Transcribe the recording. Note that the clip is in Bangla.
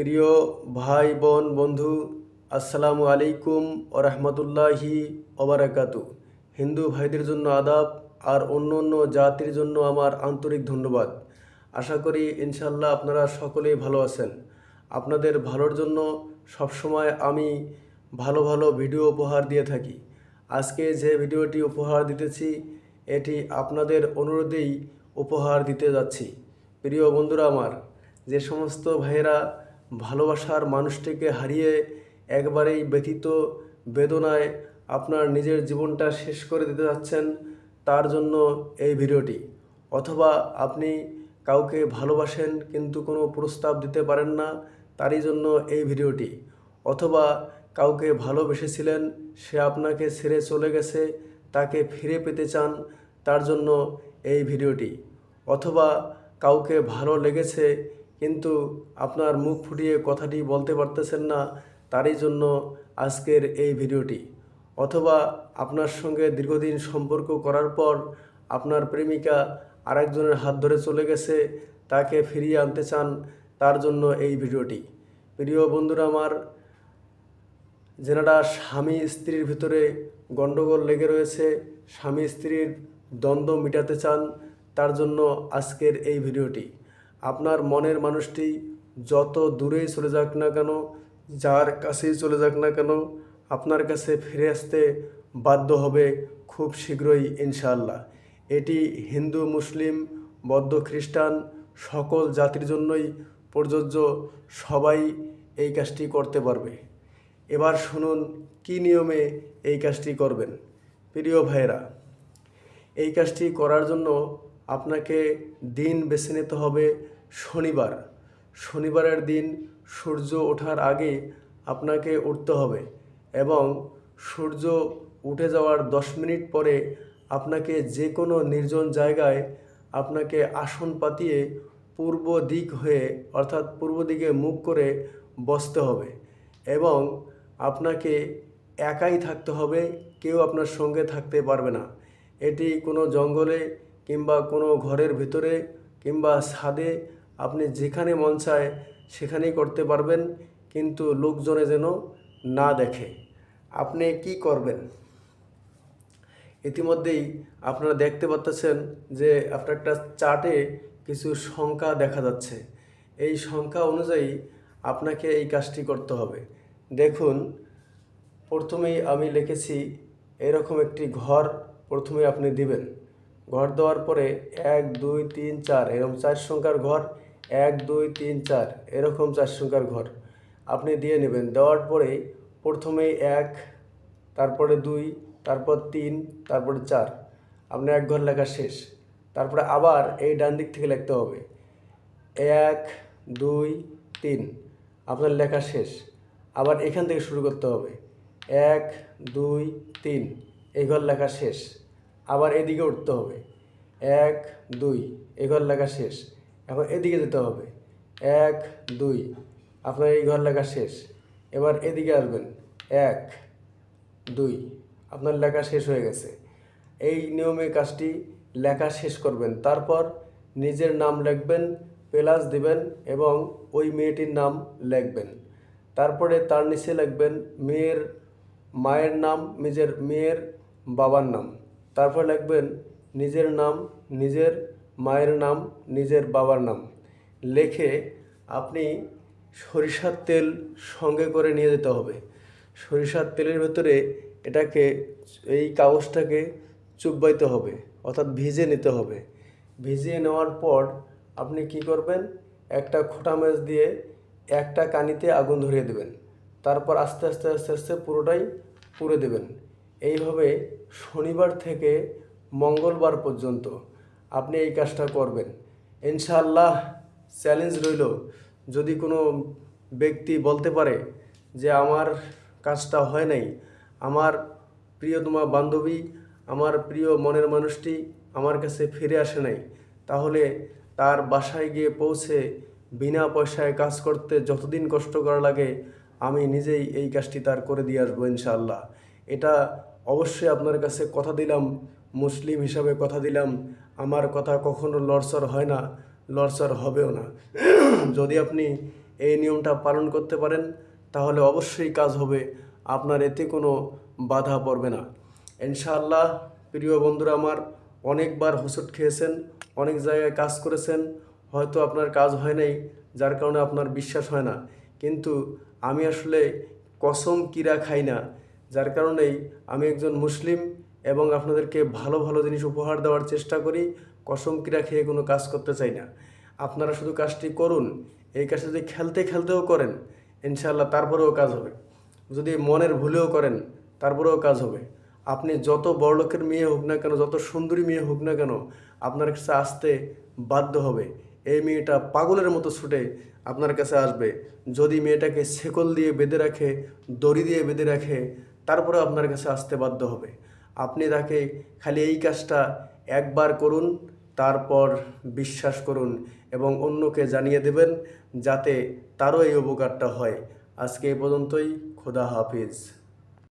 প্রিয় ভাই, বোন, বন্ধু, আসসালামু আলাইকুম ও রহমতুল্লাহি ওবরাকাতু। হিন্দু ভাইদের জন্য আদাব আর অন্য অন্য জাতির জন্য আমার আন্তরিক ধন্যবাদ। আশা করি ইনশাল্লাহ আপনারা সকলেই ভালো আছেন। আপনাদের ভালোর জন্য সবসময় আমি ভালো ভালো ভিডিও উপহার দিয়ে থাকি। আজকে যে ভিডিওটি উপহার দিতেছি, এটি আপনাদের অনুরোধেই উপহার দিতে যাচ্ছি। প্রিয় বন্ধুরা আমার, যে সমস্ত ভাইয়েরা ভালোবাসার মানুষটিকে হারিয়ে একবারেই ব্যথিত বেদনায় আপনার নিজের জীবনটা শেষ করে দিতে যাচ্ছেন তার জন্য এই ভিডিওটি। অথবা আপনি কাউকে ভালোবাসেন কিন্তু কোনো প্রস্তাব দিতে পারেন না, তারই জন্য এই ভিডিওটি। অথবা কাউকে ভালোবেসেছিলেন, সে আপনাকে ছেড়ে চলে গেছে, তাকে ফিরে পেতে চান, তার জন্য এই ভিডিওটি। অথবা কাউকে ভালো লেগেছে কিন্তু আপনার মুখ ফুটিয়ে কথাটি বলতে পারতেছেন না, তারই জন্য আজকের এই ভিডিওটি। অথবা আপনার সঙ্গে দীর্ঘদিন সম্পর্ক করার পর আপনার প্রেমিকা আরেকজনের হাত ধরে চলে গেছে, তাকে ফিরিয়ে আনতে চান, তার জন্য এই ভিডিওটি। প্রিয় বন্ধুরা আমার, যেনারা স্বামী স্ত্রীর ভিতরে গণ্ডগোল লেগে রয়েছে, স্বামী স্ত্রীর দ্বন্দ্ব মেটাতে চান, তার জন্য আজকের এই ভিডিওটি। আপনার মনের মানুষটি যত দূরেই চলে যাক না কেন, যার কাছেই চলে যাক না কেন, আপনার কাছে ফিরে আসতে বাধ্য হবে খুব শীঘ্রই, ইনশাআল্লাহ। এটি হিন্দু, মুসলিম, বৌদ্ধ, খ্রিস্টান সকল জাতির জন্যই প্রযোজ্য, সবাই এই কাজটি করতে পারবে। এবার শুনুন, কি নিয়মে এই কাজটি করবেন। প্রিয় ভাইয়েরা, এই কাজটি করার জন্য আপনাকে দিন বেছে নিতে হবে শনিবার। শনিবারের দিন সূর্য ওঠার আগে আপনাকে উঠতে হবে এবং সূর্য উঠে যাওয়ার দশ মিনিট পরে আপনাকে যে কোনো নির্জন জায়গায় আপনাকে আসন পাতিয়ে পূর্ব দিক হয়ে, অর্থাৎ পূর্ব দিকে মুখ করে বসতে হবে এবং আপনাকে একাই থাকতে হবে, কেউ আপনার সঙ্গে থাকতে পারবে না। এটি কোনো জঙ্গলে কিংবা কোনো ঘরের ভিতরে কিংবা ছাদে আপনি যেখানে মন চায় সেখানেই করতে পারবেন, কিন্তু লোকজনে যেন না দেখে। আপনি কি করবেন? ইতিমধ্যেই আপনারা দেখতে পাচ্ছেন যে আপনার একটা চার্টে কিছু সংখ্যা দেখা যাচ্ছে। এই সংখ্যা অনুযায়ী আপনাকে এই কাজটি করতে হবে। দেখুন, প্রথমেই আমি লিখেছি, এরকম একটি ঘর প্রথমে আপনি দিবেন। ঘর দেওয়ার পরে এক, দুই, তিন, চার, এরকম চার সংখ্যার ঘর, এক, দুই, তিন, চার, এরকম চার সংখ্যার ঘর। আপনি দিয়ে নেবেন। দেওয়ার পরে প্রথমেই এক, তারপরে দুই, তারপর তিন, তারপরে চার। আপনার এক ঘর লেখা শেষ। তারপরে আবার এই ডান দিক থেকে লিখতে হবে। এক, দুই, তিন। আপনার লেখা শেষ। আবার এখান থেকে শুরু করতে হবে। এক, দুই, তিন। এই ঘর লেখা শেষ। আবার এদিকে উঠতে হবে। এক, দুই, এই ঘর লেখা শেষ। এখন এদিকে যেতে হবে। এক, দুই, আপনার এই ঘর লেখা শেষ। এবার এদিকে আসবেন। এক, দুই, আপনার লেখা শেষ হয়ে গেছে। এই নিয়মে কাজটি লেখা শেষ করবেন। তারপর নিজের নাম লিখবেন, প্লাস দিবেন এবং ওই মেয়েটির নাম লিখবেন। তারপরে তার নিচে লিখবেন, মেয়ের মায়ের নাম, নিজের মেয়ের বাবার নাম। তারপর লিখবেন নিজের নাম, নিজের মায়ের নাম, নিজের বাবার নাম। লেখে আপনি সরিষার তেল সঙ্গে করে নিয়ে যেতে হবে। সরিষার তেলের ভেতরে এটাকে, এই কাগজটাকে চুবাইতে হবে, অর্থাৎ ভিজে নিতে হবে। ভিজিয়ে নেওয়ার পর আপনি কি করবেন? একটা খোটা ম্যাচ দিয়ে একটা কানিতে আগুন ধরিয়ে দেবেন। তারপর আস্তে আস্তে আস্তে আস্তে পুরোটাই পুড়ে দেবেন। এইভাবে শনিবার থেকে মঙ্গলবার পর্যন্ত আপনি এই কাজটা করবেন। ইনশাআল্লাহ চ্যালেঞ্জ রইল। যদি কোনো ব্যক্তি বলতে পারে যে আমার কাজটা হয় নাই, আমার প্রিয়তমা বান্ধবী, আমার প্রিয় মনের মানুষটি আমার কাছে ফিরে আসে নাই, তাহলে তার বাসায় গিয়ে পৌঁছে বিনা পয়সায় কাজ করতে যতদিন কষ্ট করা লাগে, আমি নিজেই এই কাজটি তার করে দিয়ে আসব ইনশাআল্লাহ। এটা অবশ্যই আপনার কাছে কথা দিলাম, মুসলিম হিসাবে কথা দিলাম। আমার কথা কখনো লড়সড় হয় না লড়সড় হবেও না। যদি আপনি এই নিয়মটা পালন করতে পারেন, তাহলে অবশ্যই কাজ হবে, আপনার এতে কোনো বাধা পড়বে না। ইনশাআল্লাহ, প্রিয় বন্ধুরা আমার, অনেকবার হোঁচট খেয়েছেন, অনেক জায়গায় কাজ করেছেন, হয়তো আপনার কাজ হয় নাই, যার কারণে আপনার বিশ্বাস হয় না। কিন্তু আমি আসলে কসম কিরা খাই না যার কারণেই আমি একজন মুসলিম এবং আপনাদেরকে ভালো ভালো জিনিস উপহার দেওয়ার চেষ্টা করি, কসম কিরা খেয়ে কোনো কাজ করতে চাই না। আপনারা শুধু কাজটি করুন, এই কাজটা যদি খেলতে, খেলতেও করেন ইনশাল্লাহ তারপরেও কাজ হবে। যদি মনের ভুলেও করেন, তারপরেও কাজ হবে। আপনি যত বড়লোকের মেয়ে হোক না কেন, যত সুন্দরী মেয়ে হোক না কেন, আপনার কাছে আসতে বাধ্য হবে। এই মেয়েটা পাগলের মতো ছুটে আপনার কাছে আসবে। যদি মেয়েটাকে শেকল দিয়ে বেঁধে রাখে, দড়ি দিয়ে বেঁধে রাখে তারপরে আপনার কাছে আসতে বাধ্য হবে। আপনি তাকে খালি এই কাজটা একবার করুন, তারপর বিশ্বাস করুন এবং অন্যকে জানিয়ে দেবেন যাতে তারও এই উপকারটা হয়। আজকে এই পর্যন্তই। খোদা হাফিজ।